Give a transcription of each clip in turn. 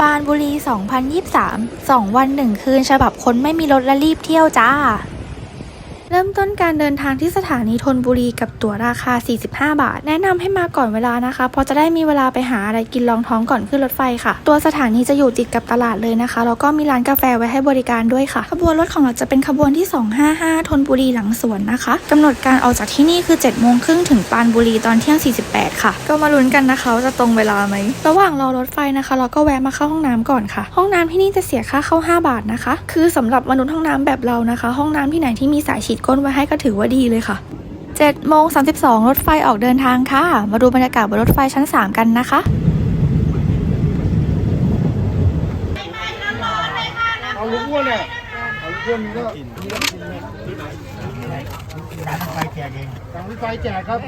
ปรานบุรี 2023 2 วัน 1 คืน ฉบับคนไม่มีรถและรีบเที่ยวจ้า เริ่มต้นการเดินทางที่สถานีธนบุรีกับตั๋วราคา 45 บาท แนะนำให้มาก่อนเวลานะคะเพราะจะได้มีเวลาไปหาอะไรกินรองท้องก่อนขึ้นรถไฟค่ะ ตัวสถานีจะอยู่ติดกับตลาดเลยนะคะแล้วก็มีร้านกาแฟไว้ให้บริการด้วยค่ะ ขบวนรถของเราจะเป็นขบวนที่ 255ธนบุรีหลังสวนนะคะกำหนดการออกจากที่นี่คือ 7 โมงครึ่งถึงปานบุรีตอนเที่ยง 48 ค่ะ ก็มาลุ้นกันนะคะว่าจะตรงเวลาไหมระหว่างรอรถไฟนะคะ เราก็แวะมาเข้าห้องน้ำก่อนค่ะ ห้องน้ำที่นี่จะเสียค่าเข้า 5 บาทนะคะ คือสำหรับมนุษย์ห้องน้ำแบบเรานะคะ ห้องน้ำที่ไหนที่มีสายฉีดก้นไว้ให้ก็ถือว่าดีเลยค่ะ7โมง32 รถไฟออกเดินทางค่ะ มาดูบรรยากาศบนรถไฟชั้น 3 กันนะคะเอาลูกอ้วนเนี่ยเอาลูกอ้วนนี่ก็มีน้ำกินไหมการไฟแจกเองการไฟแจกครับ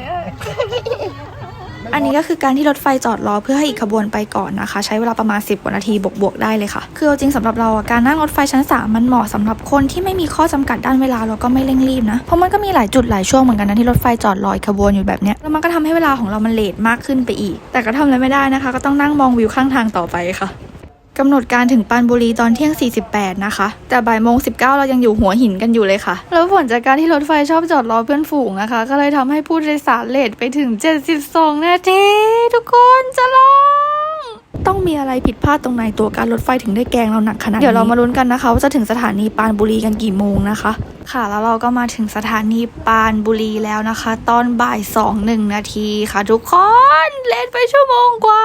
อันนี้ก็คือการที่รถไฟจอดรอเพื่อให้อีกขบวนไปก่อนนะคะ ใช้เวลาประมาณ 10กว่านาทีบวกๆได้เลยค่ะ คือเอาจริงสำหรับเราอะการนั่งรถไฟชั้น 3 มันเหมาะสำหรับคนที่ไม่มีข้อจำกัดด้านเวลาแล้วก็ไม่เร่งรีบนะ เพราะมันก็มีหลายจุดหลายช่วงเหมือนกันนะที่รถไฟจอดรออีกขบวนอยู่แบบเนี้ยแล้วมันก็ทำให้เวลาของเรามันเลทมากขึ้นไปอีก แต่ก็ทำอะไรไม่ได้นะคะ ก็ต้องนั่งมองวิวข้างทางต่อไปค่ะ กำหนดการถึงปานบุรีตอนเที่ยง 48 นะคะ แต่บ่ายโมง 19 เรายังอยู่หัวหินกันอยู่เลยค่ะ แล้วผลจากการที่รถไฟชอบจอดรอเพื่อนฝูงนะคะ ก็เลยทำให้ผู้โดยสารเลทไปถึง 72 นาที ทุกคนจะรอ ต้องมีอะไรผิดพลาดตรงไหนตัวการรถไฟถึงได้แกล้งเราหนักขนาดนี้เดี๋ยวเรามาลุ้นกันนะคะว่าจะถึงสถานีปรานบุรีกันกี่โมงนะคะ ค่ะ แล้วเราก็มาถึงสถานีปรานบุรีแล้วนะคะ ตอนบ่ายสองหนึ่งนาทีค่ะทุกคนเลทไปชั่วโมงกว่า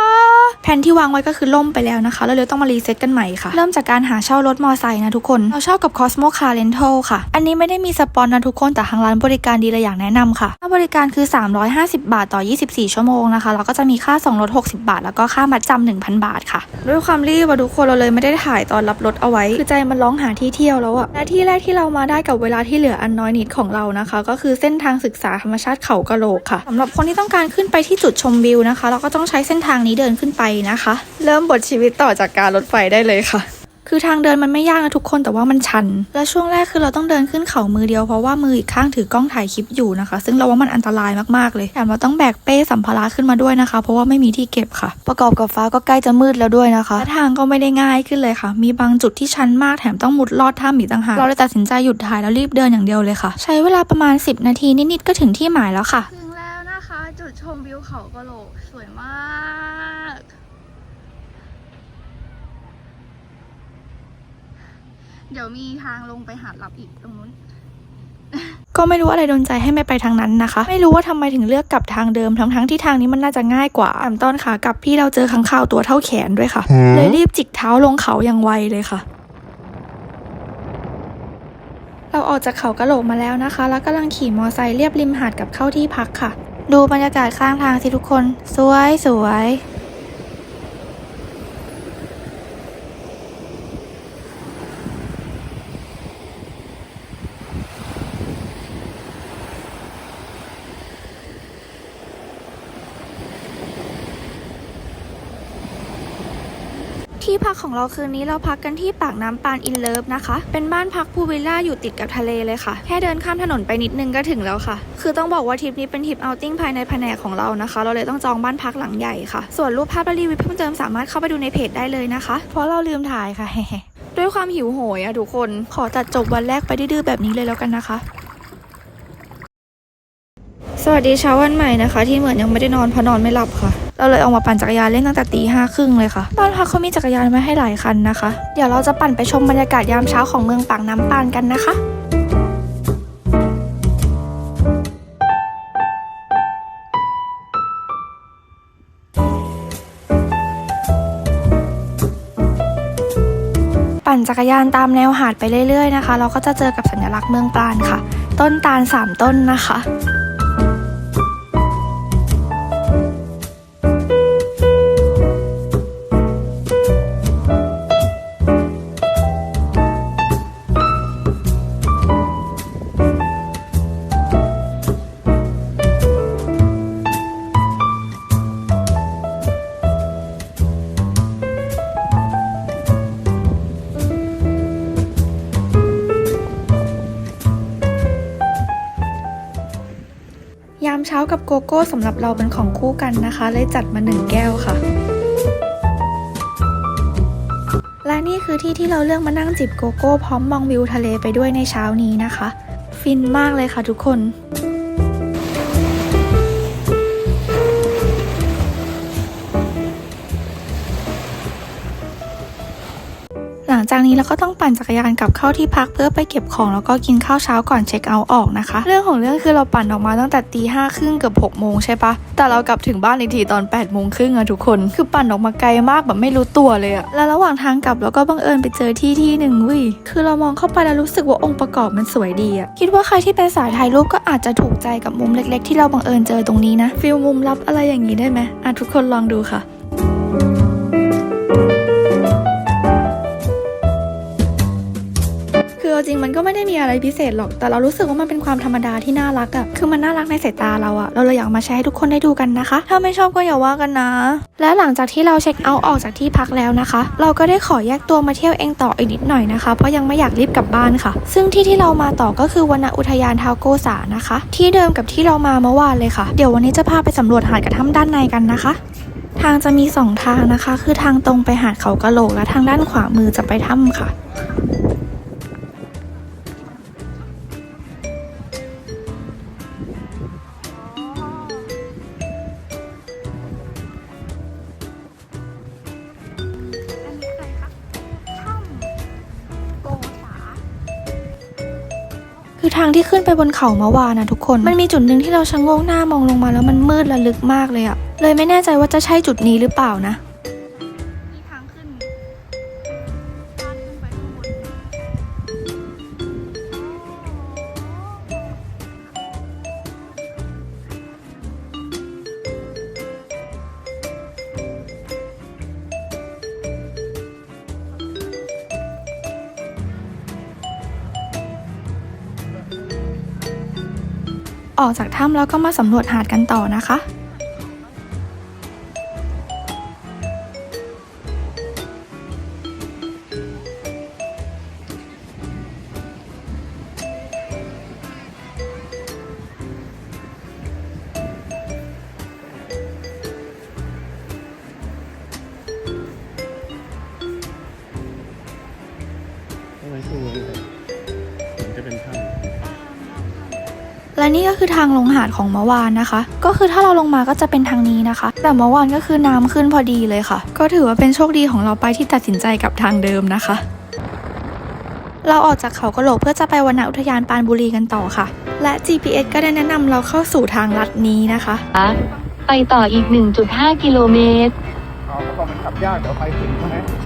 แผนที่วางไว้ก็คือล่มไปแล้วนะคะ แล้วเราต้องมารีเซ็ตกันใหม่ค่ะ เริ่มจากการหาเช่ารถมอไซค์นะทุกคนเราเช่ากับ Cosmo Car Rental ค่ะ อันนี้ไม่ได้มีสปอนนะทุกคนแต่ทางร้านบริการดีเลยอย่างแนะนำค่ะค่าบริการคือ 350 บาทต่อ 24 ชั่วโมงนะคะแล้วก็จะมีค่าส่งรถ 60 บาท แล้วก็ค่ามัดจำ1,000 บาทค่ะ ด้วยความรีบอะทุกคนเราเลยไม่ได้ถ่ายตอนรับรถเอาไว้ คือใจมันร้องหาที่เที่ยวแล้วอะและที่แรกที่เรามาได้กับเวลาที่เหลืออันน้อยนิดของเรานะคะ ก็คือเส้นทางศึกษาธรรมชาติเขากะโหลกค่ะสำหรับคนที่ต้องการขึ้นไปที่จุดชมวิวนะคะ เราก็ต้องใช้เส้นทางนี้เดินขึ้นไปนะคะ เริ่มบทชีวิตต่อจากการรถไฟได้เลยค่ะ คือทางเดินมันไม่ยากนะทุกคนแต่ว่ามันชัน และช่วงแรกคือเราต้องเดินขึ้นเขามือเดียวเพราะว่ามืออีกข้างถือกล้องถ่ายคลิปอยู่นะคะ ซึ่งเราว่ามันอันตรายมากๆเลยแถมเราต้องแบกเป้สัมภาระขึ้นมาด้วยนะคะ เพราะว่าไม่มีที่เก็บค่ะ ประกอบกับฟ้าก็ใกล้จะมืดแล้วด้วยนะคะทางก็ไม่ได้ง่ายขึ้นเลยค่ะ มีบางจุดที่ชันมากแถมต้องมุดลอดถ้ำอีกต่างหากเราเลยตัดสินใจหยุดถ่ายแล้วรีบเดินอย่างเดียวเลยค่ะ ใช้เวลาประมาณ 10 นาทีนิดๆก็ถึงที่หมายแล้วค่ะถึงแล้วนะคะ จุดชมวิวเขากะโหลกสวยมาก เดี๋ยวมีทางลงไปหาดลับอีกตรงนู้นก็ไม่รู้อะไรโดนใจให้ไม่ไปทางนั้นนะคะ ไม่รู้ว่าทำไมถึงเลือกกลับทางเดิมทั้งทั้งๆที่ทางนี้มันน่าจะง่ายกว่าแถมตอนขากลับพี่เราเจอขังข่าวตัวเท่าแขนด้วยค่ะ เลยรีบจิกเท้าลงเขาอย่างไวเลยค่ะ เราออกจากเขากะโหลกมาแล้วนะคะ แล้วกำลังขี่มอไซค์เรียบริมหาดกับเข้าที่พักค่ะ ดูบรรยากาศข้างทางสิทุกคน สวยสวย ที่พักของเราคืนนี้เราพักกันที่ปากน้ำปานอินเลิฟนะคะ เป็นบ้านพักพูวิลล่าอยู่ติดกับทะเลเลยค่ะ แค่เดินข้ามถนนไปนิดนึงก็ถึงแล้วค่ะ คือต้องบอกว่าทริปนี้เป็นทริปเอาติ้งภายในแผนกของเรานะคะ เราเลยต้องจองบ้านพักหลังใหญ่ค่ะ ส่วนรูปภาพและรีวิวเพิ่มเติมสามารถเข้าไปดูในเพจได้เลยนะคะ เพราะเราลืมถ่ายค่ะด้วยความหิวโหยอะทุกคน ขอตัดจบวันแรกไปดื้อแบบนี้เลยแล้วกันนะคะ สวัสดีเช้าวันใหม่นะคะ ที่เหมือนยังไม่ได้นอนเพราะนอนไม่หลับค่ะ เราเลยออกมาปั่นจักรยานเล่นตั้งแต่ตีห้าครึ่งเลยค่ะบ้านพักเขามีจักรยานไว้ให้หลายคันนะคะ เดี๋ยวเราจะปั่นไปชมบรรยากาศยามเช้าของเมืองปากน้ำปานกันนะคะปั่นจักรยานตามแนวหาดไปเรื่อยๆนะคะ เราก็จะเจอกับสัญลักษณ์เมืองปราณค่ะ ต้นตาลสามต้นนะคะ กับโกโก้สำหรับเราเป็นของคู่กันนะคะ เลยจัดมาหนึ่งแก้วค่ะ และนี่คือที่ที่เราเลือกมานั่งจิบโกโก้พร้อมมองวิวทะเลไปด้วยในเช้านี้นะคะ ฟินมากเลยค่ะทุกคน จากนี้เราก็ต้องปั่นจักรยานกลับเข้าที่พักเพื่อไปเก็บของแล้วก็กินข้าวเช้าก่อนเช็คเอาท์ออกนะคะ เรื่องของเรื่องคือเราปั่นออกมาตั้งแต่ตีห้าครึ่งเกือบหกโมงใช่ปะแต่เรากลับถึงบ้านอีกทีตอน8ปดโมงครึ่งอะทุกคนคือปั่นออกมาไกลมากแบบไม่รู้ตัวเลยอะแล้วระหว่างทางกลับเราก็บังเอิญไปเจอที่ที่หนึ่งวิคือเรามองเข้าไปแล้วรู้สึกว่าองค์ประกอบมันสวยดีอะคิดว่าใครที่เป็นสายถ่ายรูปก็อาจจะถูกใจกับมุมเล็ก ๆ ที่เราบังเอิญเจอตรงนี้นะฟิลมุมลับอะไรอย่างนี้ได้ไหมอะทุกคนลองดูค่ะ จริงมันก็ไม่ได้มีอะไรพิเศษหรอก แต่เรารู้สึกว่ามันเป็นความธรรมดาที่น่ารักอะคือมันน่ารักในสายตาเราอะเราเลยอยากมาแชร์ให้ทุกคนได้ดูกันนะคะ ถ้าไม่ชอบก็อย่าว่ากันนะ และหลังจากที่เราเช็คเอาท์ออกจากที่พักแล้วนะคะ เราก็ได้ขอแยกตัวมาเที่ยวเองต่ออีกนิดหน่อยนะคะ เพราะยังไม่อยากรีบกลับบ้านค่ะ ซึ่งที่ที่เรามาต่อก็คือวนอุทยานทาวโกสานะคะ ที่เดิมกับที่เรามาเมื่อวานเลยค่ะ เดี๋ยววันนี้จะพาไปสำรวจหาดกระถ้ำด้านในกันนะคะทางจะมีสองทางนะคะ คือทางตรงไปหาดเขากะโหลกและทางด้านขวามือจะไปถ้ำค่ะ คือทางที่ขึ้นไปบนเขาเมื่อวานนะทุกคน มันมีจุดหนึ่งที่เราชะโงกหน้ามองลงมาแล้วมันมืดและลึกมากเลยอะเลยไม่แน่ใจว่าจะใช่จุดนี้หรือเปล่านะ ออกจากถ้ำแล้วก็มาสำรวจหาดกันต่อนะคะ และนี่ก็คือทางลงหาดของเมื่อวานนะคะ ก็คือถ้าเราลงมาก็จะเป็นทางนี้นะคะ แต่เมื่อวานก็คือน้ำขึ้นพอดีเลยค่ะ ก็ถือว่าเป็นโชคดีของเราไปที่ตัดสินใจกับทางเดิมนะคะ เราออกจากเขากะโหลกเพื่อจะไปวนอุทยานปานบุรีกันต่อค่ะ และ GPS ก็ได้แนะนำเราเข้าสู่ทางลัดนี้นะคะ ไปต่ออีก 1.5 กิโลเมตรเอาก็บอกมันขับยากเดี๋ยวไปถึงใช่ไหม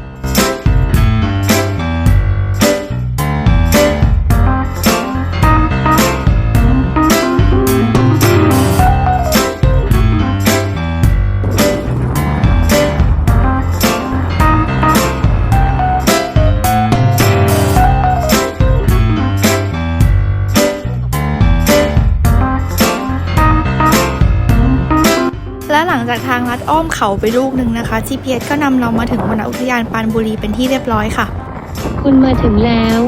และหลังจากทางลัดอ้อมเขาไปลูกหนึ่งนะคะ GPS ก็นำเรามาถึงวนอุทยานปานบุรีเป็นที่เรียบร้อยค่ะ คุณมาถึงแล้ว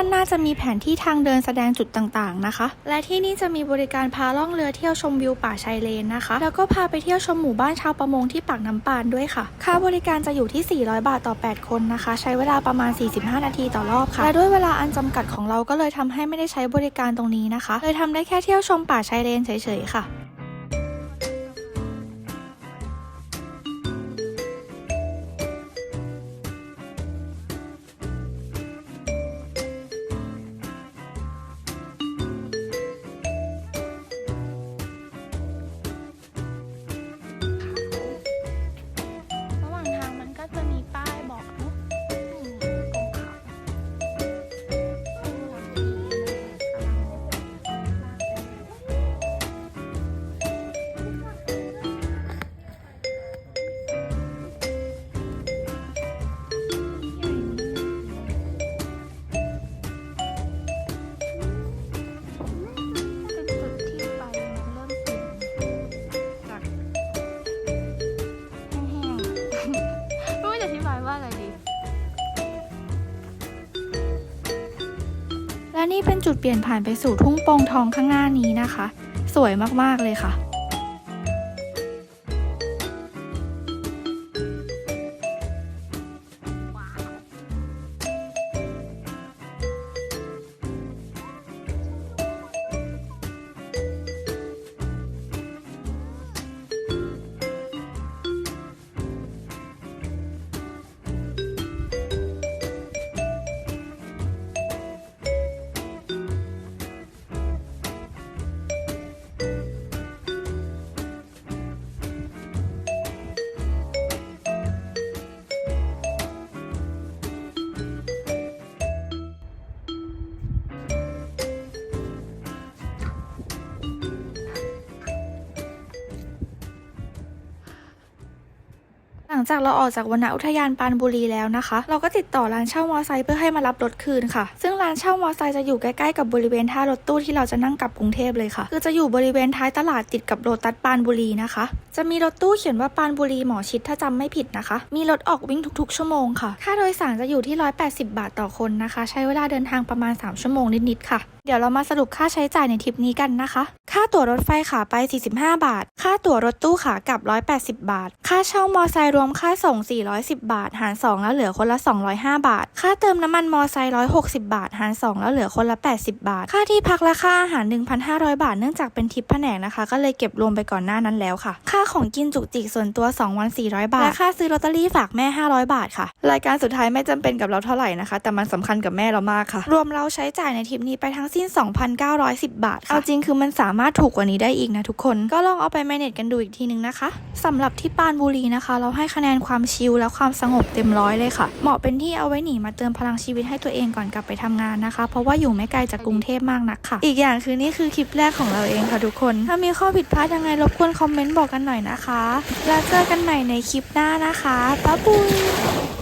านหน้าจะมีแผนที่ทางเดินแสดงจุดต่างๆนะคะ และที่นี่จะมีบริการพาล่องเรือเที่ยวชมวิวป่าชายเลนนะคะ แล้วก็พาไปเที่ยวชมหมู่บ้านชาวประมงที่ปากน้ำปานด้วยค่ะ ค่าบริการจะอยู่ที่ 400 บาทต่อ 8 คนนะคะ ใช้เวลาประมาณ 45 นาทีต่อรอบค่ะ และด้วยเวลาอันจำกัดของเราก็เลยทำให้ไม่ได้ใช้บริการตรงนี้นะคะ เลยทำได้แค่เที่ยวชมป่าชายเลนเฉยๆค่ะ นี่เป็นจุดเปลี่ยนผ่านไปสู่ทุ่งโปงทองข้างหน้านี้นะคะ สวยมากๆเลยค่ะ งจากเราออกจากวนอุทยานปานบุรีแล้วนะคะ เราก็ติดต่อร้านเช่ามอไซค์เพื่อให้มารับรถคืนค่ะ ซึ่งร้านเช่ามอไซค์จะอยู่ใกล้ๆกับบริเวณท่ารถตู้ที่เราจะนั่งกลับกรุงเทพเลยค่ะ คือจะอยู่บริเวณท้ายตลาดติดกับโรตัสปานบุรีนะคะ จะมีรถตู้เขียนว่าปานบุรีหมอชิดถ้าจำไม่ผิดนะคะ มีรถออกวิ่งทุกๆ ชั่วโมงค่ะ ค่าโดยสารจะอยู่ที่ 180 บาทต่อคนนะคะ ใช้เวลาเดินทางประมาณ 3 ชั่วโมงนิดๆค่ะ เดี๋ยวเรามาสรุปค่าใช้จ่ายในทริปนี้กันนะคะ ค่าตั๋วรถไฟขาไป 45 บาท ค่าตั๋วรถตู้ขากลับ 180 บาท ค่าเช่ามอไซค์รวมค่าส่ง 410 บาท หาร 2 แล้วเหลือคนละ 205 บาท ค่าเติมน้ำมันมอไซค์160 บาทหาร 2 แล้วเหลือคนละ 80 บาท ค่าที่พักและค่าอาหาร 1,500 บาท เนื่องจากเป็นทิปแผนกนะคะ ก็เลยเก็บรวมไปก่อนหน้านั้นแล้วค่ะ ค่าของกินจุกจิกส่วนตัว 2 วัน 400 บาท และค่าซื้อลอตเตอรี่ฝากแม่ 500 บาทค่ะ รายการสุดท้ายไม่จำเป็นกับเราเท่าไหร่นะคะ แต่มันสำคัญกับแม่เรามากค่ะ รวมเราใช้จ่ายในทริปนี้ไปทั้งสิ้น 2,910 บาทค่ะเอาจริงคือมันสามารถถูกกว่านี้ได้อีกนะทุกคนก็ลองเอาไป manage กันดูอีกทีนึงนะคะสำหรับที่ปานบุรีนะคะ เราให้คะแนนความชิลและความสงบเต็มร้อยเลยค่ะ เหมาะเป็นที่เอาไว้หนีมาเติมพลังชีวิตให้ตัวเองก่อนกลับไปทำงานนะคะ เพราะว่าอยู่ไม่ไกลจากกรุงเทพมากนักค่ะ อีกอย่างคือนี่คือคลิปแรกของเราเองค่ะทุกคน ถ้ามีข้อผิดพลาดยังไงรบกวนคอมเมนต์บอกกันหน่อยนะคะ แล้วเจอกันใหม่ในคลิปหน้านะคะ บ๊ายบาย